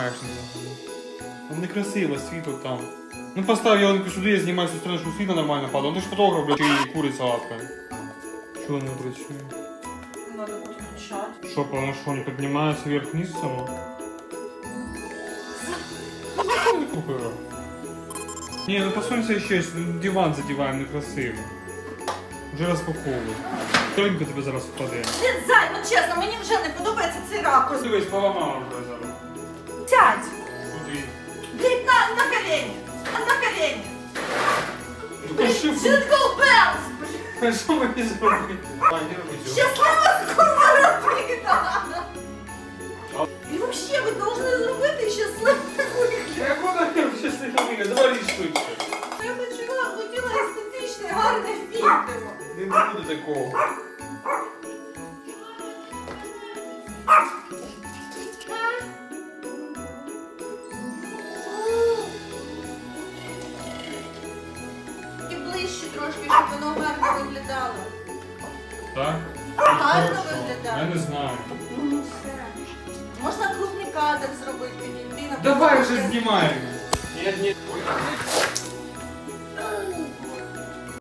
знімаєшся. Там некрасиво, світло там. Ну постав ялинку сюди, я знімаю з сторони, щоб світло нормально падало. Ну ти ж фотограф, блядь, і куриця лапкою. Чого не працює? Надо подключать. Что, потому что он поднимается вверх-вниз само? Купила. Не, ну посунься еще, если диван задеваем некрасиво. Вже розпаковую. Тонько тебе зараз впаде. Блін, зай, ну чесно, мені вже не подобається цей ракурс. Дивись, поламала вже зараз. Bells! Блін, Що мені зробити? Не роби цього. Щаслива сковородита! І взагалі ви повинні зробити щасливий вигляд. Як вона щаслива вигляд? Давай річ швидше. Я хотіла, хотіла естетичне, гарне відео. Не буде такого. Трошки, щоб воно гарно виглядало. Так? Гарно виглядає. Я не знаю. Ну все. Можна крупний кадр зробити. Ліна, Давай вже знімаємо. Нет, нет.